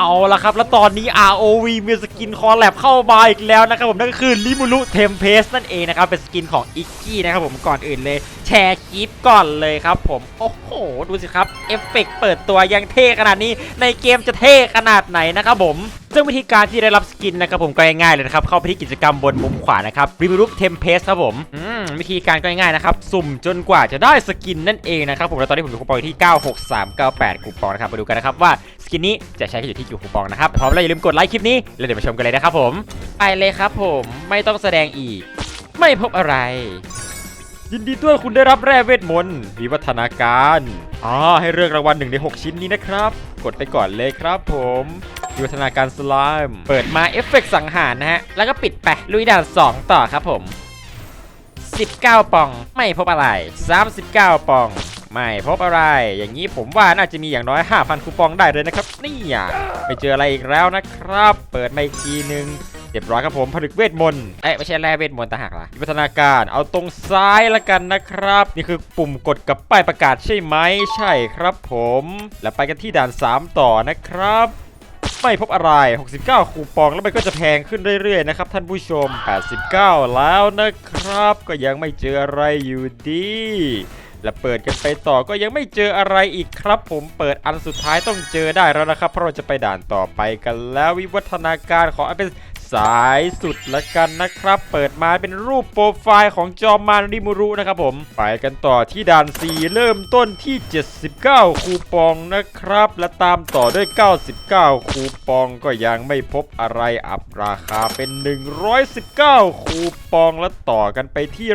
เอาละครับ แล้วตอนนี้ ROV มีสกินคอแลบเข้ามาอีกแล้วนะครับผมนั่นก็คือลิมูรุเทมเพสนั่นเองนะครับ เป็นสกินของอิกกี้นะครับผมก่อนอื่นเลย แชร์คลิปก่อนเลยครับผม โอ้โห ดูสิครับ เอฟเฟกต์เปิดตัวยังเท่ขนาดนี้ในเกมจะเท่ขนาดไหนนะครับผมซึ่งวิธีการที่ได้รับสกินนะครับผมก็ง่ายๆเลยนะครับ เข้าไปที่กิจกรรมบนมุมขวานะครับริมูรุเทมเพสครับผมอืมวิธีการก็ง่ายๆนะครับ สุ่มจนกว่าจะได้สกินนั่นเองนะครับผมแล้วตอนนี้ผมมีคูปองอยที่ 96398คูปองนะครับมาดูกันนะครับว่า กินนี้จะใช้กันอยู่ที่กี่คูปองนะครับพร้อมแล้วอย่าลืมกดไลค์คลิปนี้แล้วเดี๋ยวมาชมกันเลยนะครับผมไปเลยครับผมไม่ต้องแสดงอีก ไม่พบอะไร ยินดีด้วยคุณได้รับแร่เวทมนต์วิวัฒนาการอ๋อให้เลือกรางวัลหนึ่งใน 6 ชิ้นนี้นะครับ กดไปก่อนเลยครับผมวิวัฒนาการสไลม์เปิดมาเอฟเฟกต์สังหารนะฮะแล้วก็ปิดไปลุยด่าน2 ต่อครับผม 19 ปองไม่พบอะไร 39 ปอง ไม่พบอะไร อย่างนี้ผมว่าน่าจะมีอย่างน้อย 5,000 คูปองได้เลยนะครับนี่อะไม่เจออะไรอีกแล้วนะครับ เปิดมาอีกทีนึงเรียบร้อยครับผมผลึกเวทมนต์เอ้ไม่ใช่แร่เวทมนต์ต่างหากล่ะวิวัฒนาการเอาตรงซ้ายละกันนะครับ นี่คือปุ่มกดกับป้ายประกาศใช่ไหมใช่ครับผม แล้วไปกันที่ด่าน 3 ต่อนะครับ ไม่พบอะไร 69 คูปองแล้วมันก็จะแพงขึ้นเรื่อยๆนะครับท่านผู้ชม 89 แล้วนะครับ ก็ยังไม่เจออะไรอยู่ดี และเปิดกันไปต่อก็ยังไม่เจออะไรอีกครับ ผมเปิดอันสุดท้ายต้องเจอได้แล้วนะครับ เพราะเราจะไปด่านต่อไปกันแล้ววิวัฒนาการขอให้เป็นสายสุดละกันนะครับ เปิดมาเป็นรูปโปรไฟล์ของจอมมานริมูรุนะครับผม ไปกันต่อที่ด่าน 4 เริ่มต้นที่ 79 คูปองนะครับ และตามต่อด้วย 99 คูปองก็ยังไม่พบอะไรอัพราคาเป็น 119 คูปองและต่อกันไปที่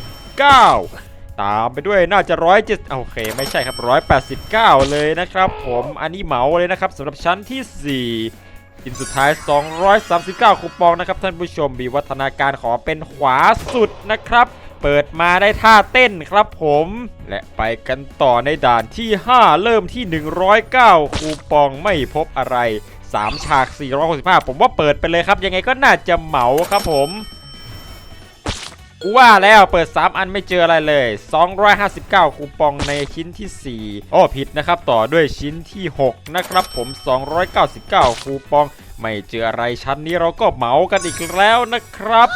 149 ตามไปด้วยน่าจะร้อยเจ็ดโอเคไม่ใช่ครับร้อยแปดสิบเก้าเลยนะครับผมอันนี้เหมาเลยนะครับสำหรับชั้นที่4กินสุดท้าย 239 คูปองนะครับท่านผู้ชมมีวัฒนาการขอเป็นขวาสุดนะครับ เปิดมาได้ท่าเต้นครับผม และไปกันต่อในด่านที่ 5 เริ่มที่ 109 คูปองไม่พบอะไร 3 ฉาก 465 ผมว่าเปิดไปเลยครับ ยังไงก็น่าจะเหมาครับผม กูว่าแล้วเปิด 3 อันไม่เจออะไรเลย 259 คูปองในชิ้นที่4โอ้ผิดนะครับต่อด้วยชิ้นที่ 6 นะครับผม 299 คูปอง ไม่เจออะไรชั้นนี้เราก็เหมากันอีกแล้วนะครับ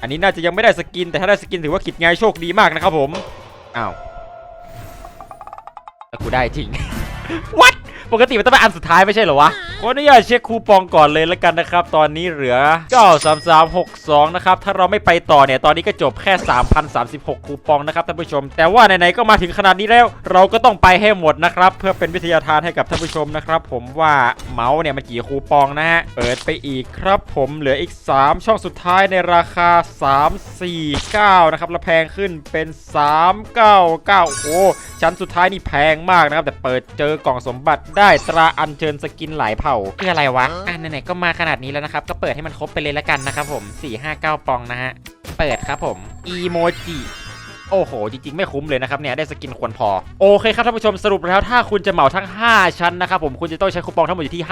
อันนี้น่าจะยังไม่ได้สกิน แต่ถ้าได้สกินถือว่าขิดไงโชคดีมากนะครับผม อ้าวแล้วกูได้จริง What ปกติมันต้องเป็นอันสุดท้ายไม่ใช่เหรอวะ ออนุญาตเช็คคูปองก่อนเลยแล้วกันนะครับ ตอนนี้เหลือ 93362 นะครับ ถ้าเราไม่ไปต่อเนี่ย ตอนนี้ก็จบแค่ 3,036 คูปองนะครับท่านผู้ชม แต่ว่าไหนๆก็มาถึงขนาดนี้แล้ว เราก็ต้องไปให้หมดนะครับ เพื่อเป็นวิทยาทานให้กับท่านผู้ชมนะครับ ผมว่าเมาส์เนี่ยมันกี่คูปองนะฮะ เปิดไปอีกครับผมเหลืออีก 3 ช่องสุดท้ายในราคา 349 นะครับแล้วแพงขึ้นเป็น 399 โอ้ชั้นสุดท้ายนี่แพงมากนะครับแต่เปิดเจอกล่องสมบัติได้ตราอัญเชิญสกินหลายเผ่าคืออะไรวะอะไหนๆก็มาขนาดนี้แล้วนะครับ ก็เปิดให้มันครบไปเลยแล้วกันนะครับผม459ปองนะฮะ เปิดครับผมอีโมจิ โอ้โห จริงๆ ไม่คุ้มเลยนะครับเนี่ย ได้สกินควรพอ โอเคครับท่านผู้ชมสรุปแล้วถ้าคุณจะเหมาทั้ง 5 ชั้นนะครับผมคุณจะต้องใช้คูปองทั้งหมดอยู่ที่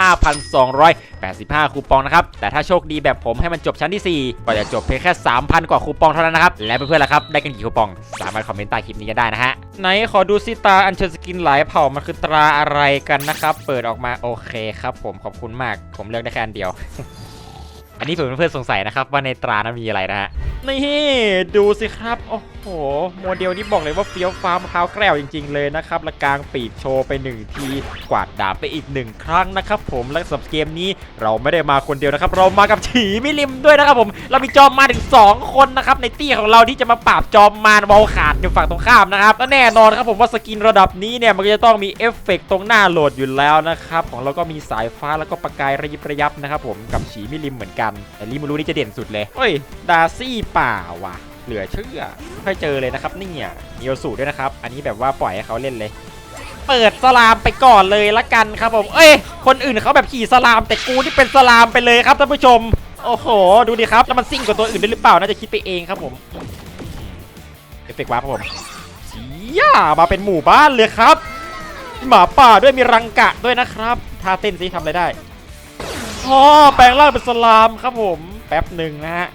5,285 คูปองนะครับ แต่ถ้าโชคดีแบบผมให้มันจบชั้นที่ 4 ก็จะจบเพียงแค่ 3,000 กว่าคูปองเท่านั้นนะครับ และเพื่อนๆล่ะครับ ได้กันกี่คูปอง สามารถคอมเมนต์ใต้คลิปนี้กันได้นะฮะ ไหนขอดูซิตาอัญเชิญสกินหลายเผ่ามันคือตราอะไรกันนะครับ เปิดออกมาโอเคครับผมขอบคุณมาก ผมเลือกได้แค่อันเดียว อันนี้เผื่อเพื่อนๆสงสัยนะครับว่าในตรานั้นมีอะไรนะฮะ นี่ดูสิครับโอ้โห โมเดลนี้บอกเลยว่าเฟี้ยวฟ้ามะพร้าวแกล้วจริง ๆ เลยนะครับและกลางปีกโชว์ไปหนึ่งทีกวาดดาบไปอีกหนึ่งครั้งนะครับผมและสำหรับเกมนี้เราไม่ได้มาคนเดียวนะครับ เรามากับฉีมิลิมด้วยนะครับผม เรามีจอมมารถึง 2 คนนะครับในตี้ของเราที่จะมาปราบจอมมารวอลขาดอยู่ฝั่งตรงข้ามนะครับและแน่นอนครับผมว่าสกินระดับนี้เนี่ยมันก็จะต้องมีเอฟเฟกต์ตรงหน้าโหลดอยู่แล้วนะครับของเราก็มีสายฟ้าแล้วก็ประกายระยิบระยับนะครับผมกับฉีมิลิมเหมือนกันแต่ลิมูรูนี่จะเด่นสุดเลยเฮ้ยดาซี่ป่าว่ะ เหลือเชื่อไม่ค่อยเจอเลยนะครับเนี่ยมีโอสูด้วยนะครับ อันนี้แบบว่าปล่อยให้เขาเล่นเลย เปิดสลามไปก่อนเลยละกันครับผมเอ้ยคนอื่นเขาแบบขี่สลาม แต่กูนี่เป็นสลามไปเลยครับท่านผู้ชม โอ้โห ดูดิครับแล้วมันซิ่งกว่าตัวอื่นได้หรือเปล่าน่าจะคิดไปเองครับผมเอฟเฟกต์วาร์ปครับผมเชี่ยมาเป็นหมู่บ้านเลยครับหมาป่าด้วยมีรังกะด้วยนะครับท่าเต้นสิทำอะไรได้อ๋อแปลงร่างเป็นสลามครับผม แป๊บหนึ่งนะฮะ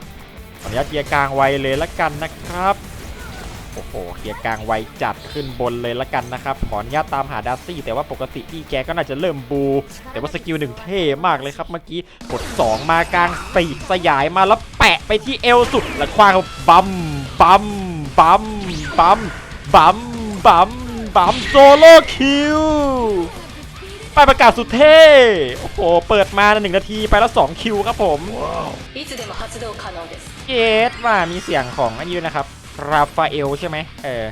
ขออนุญาตเกียร์กลางไวเลยละกันนะครับ โอ้โหเคลียร์กลางไวจัดขึ้นบนเลยละกันนะครับ ขออนุญาตตามหาดาร์ซี่ แต่ว่าปกติพี่แกก็น่าจะเริ่มบู แต่ว่าสกิลหนึ่งเท่มากเลยครับเมื่อกี้กด 2 มากลางปีกสยายมาแล้วแปะไปที่เอวสุดแล้วคว้างบัมบัมบัมบัมบัมบัมบัมโซโล่คิวไปประกาศสุดเท่ โอ้โห เปิดมาหนึ่งนาทีไปแล้ว 2 คิวครับผมい เย็ดว่ามีเสียงของอันยูนะครับราฟาเอลใช่ไหมเออ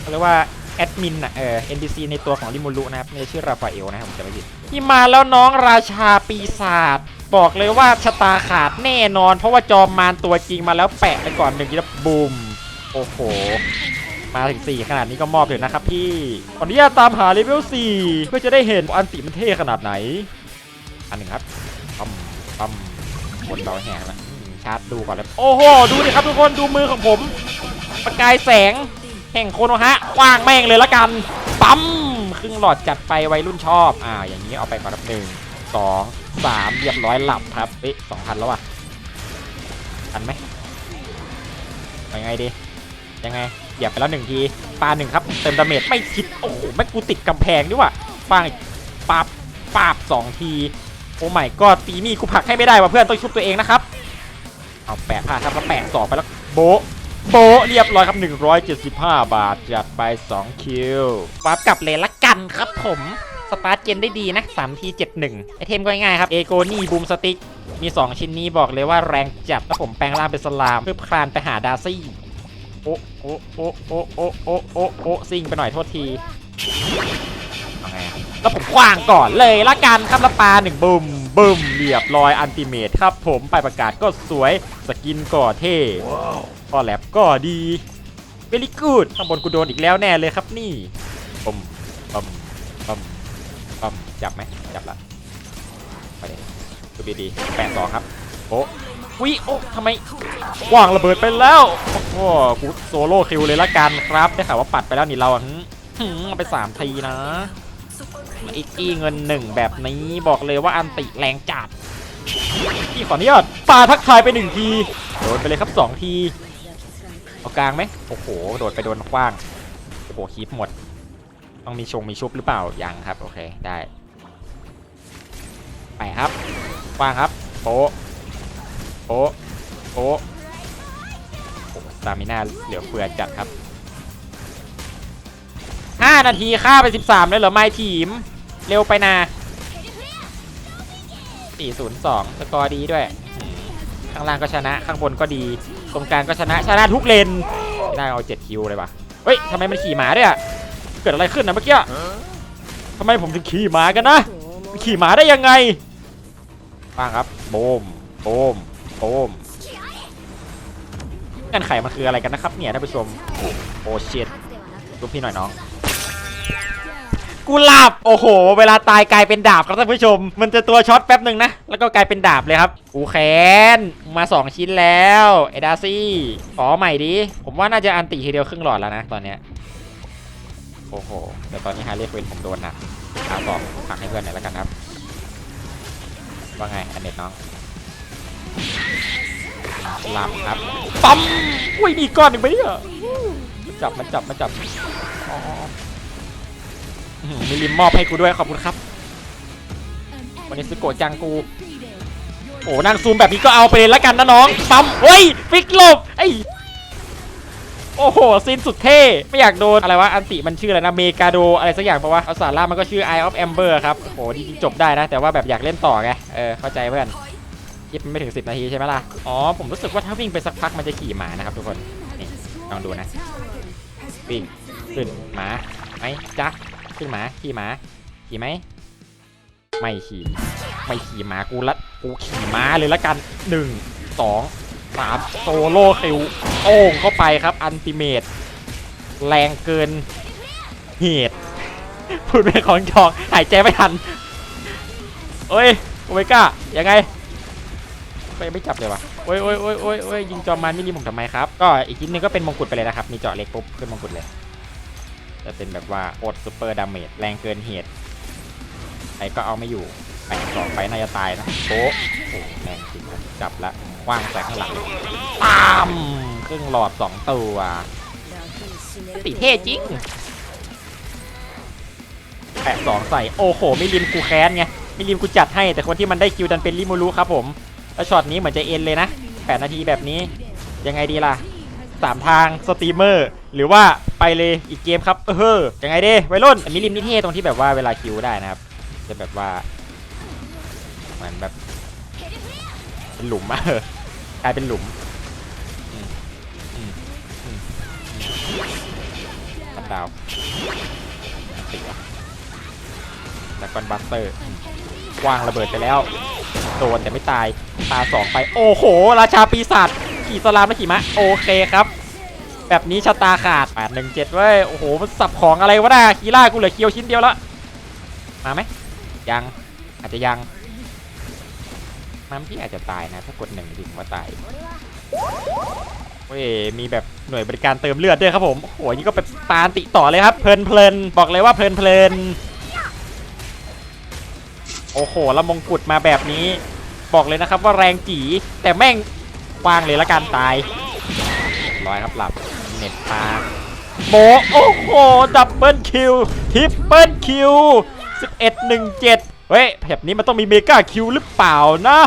เขาเรียกว่าแอดมินอะเออ NPC ในตัวของริมูลุนะครับในชื่อราฟาเอลนะครับผมจะไม่ผิดที่มาแล้วน้องราชาปีศาจบอกเลยว่าชะตาขาดแน่นอน เพราะว่าจอมมารตัวจริงมาแล้วแปะไปก่อนหนึ่งทีแล้วบูมโอ้โห มาถึง 4 ขนาดนี้ก็มอบเลยนะครับพี่ขออนุญาตตามหาเลเวล4เพื่อจะได้เห็นอันติมันเท่ขนาดไหน อันหนึ่งครับปั๊มปั๊มคนเราแหงแล้ว ชาร์จดูก่อนเลยโอ้โห ดูดิครับทุกคนดูมือของผม ประกายแสง แห่งโคโนฮะคว้างแม่งเลยละกัน ปั๊มครึ่งหลอดจัดไปวัยรุ่นชอบ อ่า อย่างนี้เอาไปก่อนครับหนึ่งสองสามเรียบร้อยหลับครับเอ๊ะสองพันแล้วอะทันไหมยังไงดี ยังไงเหยียบไปแล้วหนึ่งทีปาหนึ่งครับ เต็มดาเมจไม่คิด โอ้โหแม่กูติดกำแพงด้วยว่ะฟางอีกปาบปาบสองที โอ้ไม่ก็ตีนี่กูผักให้ไม่ได้ว่ะเพื่อนต้องชุบตัวเองนะครับ เอาแปะผ้าครับแล้วแปะสองไปแล้วโบโบเรียบร้อยครับ 175 บาทจัดไป 2 คิววาร์ปกลับเลยละกันครับผมสตาร์ทเจนได้ดีนะ3ที71 ไอเทมก็ง่ายๆครับ เอโกนี่บูมสติ๊ก มี 2 ชิ้นนี้บอกเลยว่าแรงจัดแล้วผมแปลงร่างเป็นสลาม เพื่อคลานไปหาดาร์ซี่ โอ้โอ้โอ้โอ้โอ้โอ้โอ้โอ้ซิงไปหน่อยโทษทีแล้วผมคว้างก่อนเลยละกันครับล้วปลาหนึ่งบึม บึมเรียบร้อยอันติเมตครับผมไปประกาศก็สวยสกินก็เท่ก็แลบก็ดีเวลี่กูดข้างบนกูโดนอีกแล้วแน่เลยครับนี่บึมบึมบึมบึมจับไหมจับละไปเลยดูดีๆแปดสองครับโอ้วิโอ้ทำไมว่างระเบิดไปแล้วโอ้โหกูโซโล่คิวเลยละกันครับได้ข่าวว่าปัดไปแล้วนี่เราอะหึหึเอาไป3ทีนะ อีกอีเงินหนึ่งแบบนี้บอกเลยว่าอันติแรงจัดพี่ขออนุญาตปาทักทายไปหนึ่งทีโดนไปเลยครับสองทีเอากลางไหมโอ้โหโดดไปโดนกว้างโอ้โหคีบหมด ต้องมีชงมีชุบหรือเปล่ายังครับโอเคได้ไปครับกว้างครับโป๊ะโป๊ะโป๊ะโอ้สตามิน่าเหลือเฟือจัดครับ 5 นาทีฆ่าไป 13เลยเหรอไม่ทีม เร็วไปนา402 สกอร์ดีด้วย ข้างล่างก็ชนะ ข้างบนก็ดี ตรงกลางก็ชนะ ชนะทุกเลน ได้เอา 7 คิวเลยปะเฮ้ยทำไมมันขี่หมาด้วยอะเกิดอะไรขึ้นนะเมื่อกี้ทำไมผมถึงขี่หมากันนะ ขี่หมาได้ยังไงฟังครับ โบม โบม โบมเงื่อนไขมันคืออะไรกันนะครับเนี่ยท่านผู้ชม โอ้เชิดรูปพี่หน่อยน้อง กูหลับโอ้โห เวลาตายกลายเป็นดาบครับท่านผู้ชม มันจะตัวช็อตแป๊บหนึ่งนะ แล้วก็กลายเป็นดาบเลยครับกูแค้นมา 2 ชิ้นแล้วไอ้ดาซี่ขอใหม่ดิผมว่าน่าจะอันติทีเดียวครึ่งหลอดแล้วนะตอนเนี้ยโอ้โหแต่ตอนนี้ฮาร์เลย์ควินผมโดนหนักเอาต่อพักให้เพื่อนหน่อยแล้วกันครับ ว่าไงอันเน็ตน้องลำครับ ปั๊มอุ้ยมีก้อนหนึ่งไหมเนี่ยมันจับมันจับมันจับอ๋อ มีลิมมอบให้กูด้วยขอบคุณครับ วันนี้สโกะจังกู โอ้นั่งซูมแบบนี้ก็เอาไปเลยละกันนะน้องปั๊มเฮ้ยฟิกหลบไอ้โอ้โหซินสุดเท่ ไม่อยากโดน อะไรวะ อันติมันชื่ออะไรนะ เมกาโด อะไรสักอย่างปะวะเอาสาร่ามันก็ชื่อ Eye of Amber ครับ โอ้โหจริงๆจบได้นะ แต่ว่าแบบอยากเล่นต่อไง เออ เข้าใจเพื่อนคลิปมันไม่ถึง 10 นาทีใช่ไหมล่ะ อ๋อ ผมรู้สึกว่าถ้าวิ่งไปสักพักมันจะขี่หมานะครับทุกคน นี่ ลองดูนะ วิ่ง ขึ้น หมาไหมจ๊ะ ขึ้นหมาขี่หมาขี่ไหมไม่ขี่ไม่ขี่หมากูละกูขี่ม้าเลยละกันหนึ่งสองสามโซโล่คิวโอ่งเข้าไปครับอันติเมตแรงเกินเหตุพูดเป็นของจองหายใจไม่ทันเอ้ยโอเมก้ายังไงไม่ไม่จับเลยวะโอ้ยโอ้ยโอ้ยโอ้ยยิงจอมมันไม่ยิงผมทำไมครับ ก็อีกชิ้นนึงก็เป็นมงกุฎไปเลยนะครับ มีเจาะเล็กปุ๊บขึ้นมงกุฎเลย จะเป็นแบบว่าอดซูเปอร์ดาเมจแรงเกินเหตุใครก็เอาไม่อยู่ไปสองไฟน่าจะตายนะโป๊ะโอ้โหแรงจริงดับจับละคว้างใส่ข้างหลังตามครึ่งหลอดสองตัวติเท่จริงแปะสองใส่โอ้โหไม่ริมกูแค้นไงไม่ริมกูจัดให้ แต่คนที่มันได้คิวดันเป็นริมูรุครับผมแล้วช็อตนี้เหมือนจะเอ็นเลยนะแปดนาทีแบบนี้ยังไงดีล่ะ สามทางสตรีมเมอร์ หรือว่าไปเลยอีกเกมครับ เออยังไงเดีวัยรุ่นมิริมนี่เท่ตรงที่แบบว่าเวลาคิวได้นะครับ จะแบบว่าเหมือนแบบเป็นหลุมอะเออกลายเป็นหลุมตัดดาวติดวะแล้วกอนบัสเตอร์วางระเบิดไปแล้ว โดนแต่ไม่ตาย ตาสองไป โอ้โห ราชาปีศาจ ขี่สลามและขี่ม้าโอเคครับ แบบนี้ชะตาขาด8 1 7เว้ยโอ้โหมันสับของอะไรวะน่าคีล่ากูเหลือเคียวชิ้นเดียวละมาไหมยังอาจจะยังมันพี่อาจจะตายนะ ถ้ากดหนึ่งถึงว่าตายเว้ยมีแบบหน่วยบริการเติมเลือดด้วยครับผมโอ้โหนี่ก็เป็นปาติต่อเลยครับเพลินเพลินบอกเลยว่าเพลินเพลินโอ้โหแล้วมงกุฎมาแบบนี้ บอกเลยนะครับว่าแรงจีแต่แม่ง วางเลยละกันตายร้อยครับหลับเน็ตปาโมโอ้โหดับเบิลคิวทริปเปิลคิว11 17 เฮ้ยแบบนี้มันต้องมีเมกาคิวหรือเปล่านะ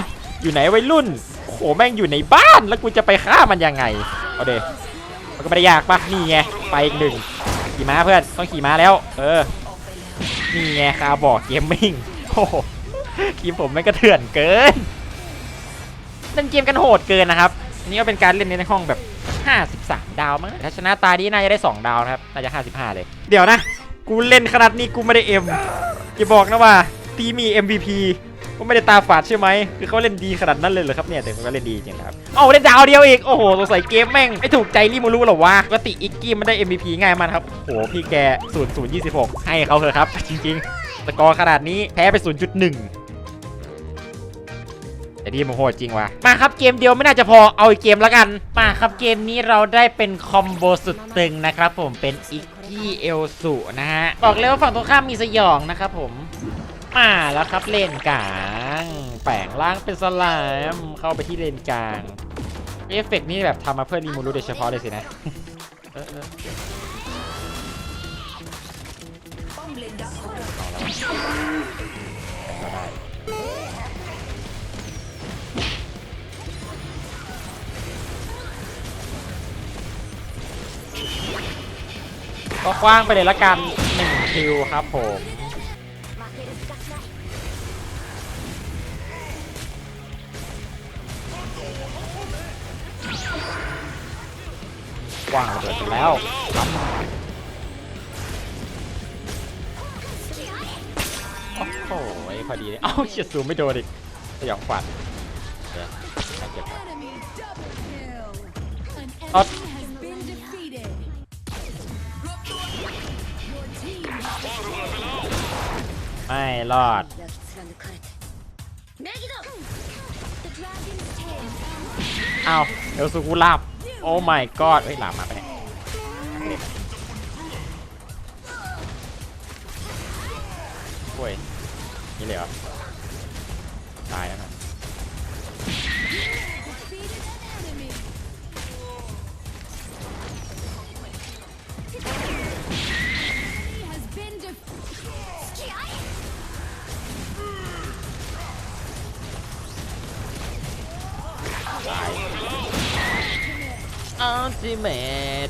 อยู่ไหนวัยรุ่นโอ้โหแม่งอยู่ในบ้านแล้วกูจะไปฆ่ามันยังไงเอาเดมันก็ไม่ได้ยากปะนี่ไงไปอีกหนึ่งขี่ม้าเพื่อนต้องขี่ม้าแล้ว เออนี่ไงคาร์บอกเกมมิ่งโอ้โหทีมผมแม่งก็เถื่อนเกิน เล่นเกมกันโหดเกินนะครับอันนี่ก็เป็นการเล่นในห้องแบบ 53 ดาวมั้งถ้าชนะตานี้น่าจะได้ 2 ดาวนะครับน่าจะ 55 เลย เดี๋ยวนะ กูเล่นขนาดนี้กูไม่ได้เอ็มอย่าบอกนะว่าตีมี MVP ก็ไม่ได้ตาฝาดใช่ไหมคือเขาเล่นดีขนาดนั้นเลยเหรอครับเนี่ยแต่มันก็เล่นดีจริงครับเอาเล่นดาวเดียวอีกโอ้โหสงสัยเกมแม่งไม่ถูกใจริมูรุหรอวะปกติอิกกี้มันได้ MVP ง่ายมากครับโอ้โหพี่แก0 0 26 ให้เขาเถอะครับ จริงๆสกอร์ขนาดนี้แพ้ไป 0.1 แต่ดีมันโหดจริงว่ะมาครับเกมเดียวไม่น่าจะพอเอาอีกเกมแล้วกัน มาครับเกมนี้เราได้เป็นคอมโบสุดตึงนะครับผมเป็นอิกกี้เอลสุนะฮะบอกเลยว่าฝั่งตรงข้ามมีสยองนะครับผมมาแล้วครับเลนกลางแปลงร่างเป็นสลามเข้าไปที่เลนกลางเอฟเฟกต์นี่แบบทำมาเพื่อรีมูรูโดยเฉพาะเลยสินะเออเออป้อมเลนดักของเราก็ได้ ก็คว้างไปเลยละกันหนึ่งคิวครับผมกว้างระเบิดไปแล้วครับโอ้โหพอดีเลยเอ้าเฉียดซูมไม่โดนอีกสยองขวัญเดี๋ยวให้เก็บก่อน ไม่รอด เอาเอลซูกุลับ โอ้ my god เฮ้ยหลามาไปไหนโอ้ยนี่เลยเหรอ อัลติเมท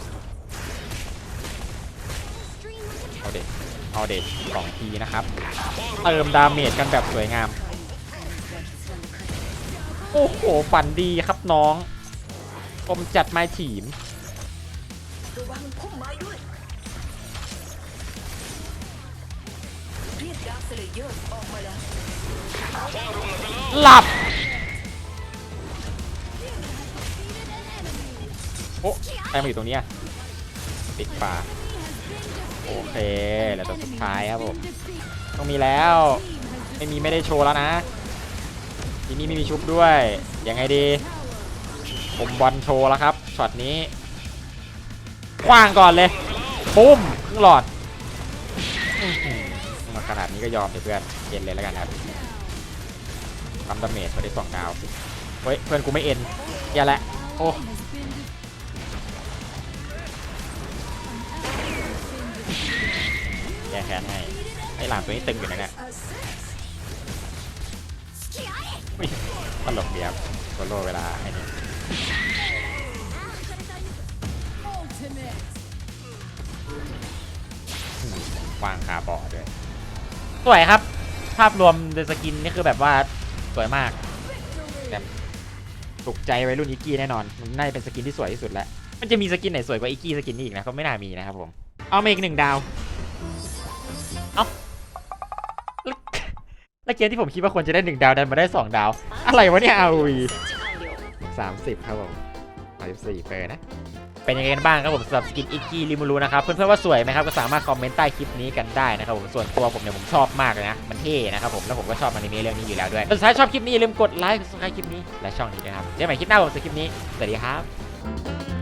เอาเด็ดเอาเด็ดสองทีนะครับ เติมดาเมจกันแบบสวยงาม โอ้โห ฝันดีครับน้องผมจัดไม้ถีมระวั อ้ใครมาอยู่ตรงนี้ติดป่าโอเคแล้วตัวสุดท้ายครับผมต้องมีแล้ว ไม่มีไม่ได้โชว์แล้วนะทีนี้ไม่มีชุบด้วยยังไงดีผมบอลโชว์แล้วครับช็อตนี้คว้างก่อนเลยปุ้มครึ่งหลอดมาขนาดนี้ก็ยอมเลยเพื่อนเย็นเลยแล้วกันครับทำดาเมจมาได้สองดาวเฮ้ยเพื่อนกูไม่เอ็นอย่าละโอ้ ก้แค้นให้ ไอ้หลามตัวนี้ตึงอยู่นะเนี่ยอุ๊ยตลกเดียบโซโล่เวลาไอ้นี่ Ultimate. อืมวางคาบอด้วย สวยครับ ภาพรวมในสกินนี่คือแบบว่าสวยมากแบบถูกใจวัยรุ่นอิกกี้แน่นอน มันน่าจะเป็นสกินที่สวยที่สุดแล้ว มันจะมีสกินไหนสวยกว่าอิกกี้สกินนี้อีกนะก็ไม่น่ามีนะครับผม เอามาอีกหนึ่งดาว แล้วเกมที่ผมคิดว่าควรจะได้หนึ่งดาวดันมาได้สองดาว อะไรวะเนี่ยอาวีสามสิบครับผมสามสิบสี่เปอร์นะ เป็นยังไงกันบ้างครับผมสำหรับสกินอิกกี้ริมูรูนะครับ เพื่อนๆว่าสวยไหมครับ ก็สามารถคอมเมนต์ใต้คลิปนี้กันได้นะครับผมส่วนตัวผมเนี่ยผมชอบมากเลยนะ มันเท่นะครับผมแล้วผมก็ชอบอนิเมะเรื่องนี้อยู่แล้วด้วยสุดท้ายชอบคลิปนี้อย่าลืมกดไลค์กดซับสไครต์คลิปนี้และช่องนี้นะครับเจอกันใหม่คลิปหน้าผมสำหรับคลิปนี้สวัสดีครับ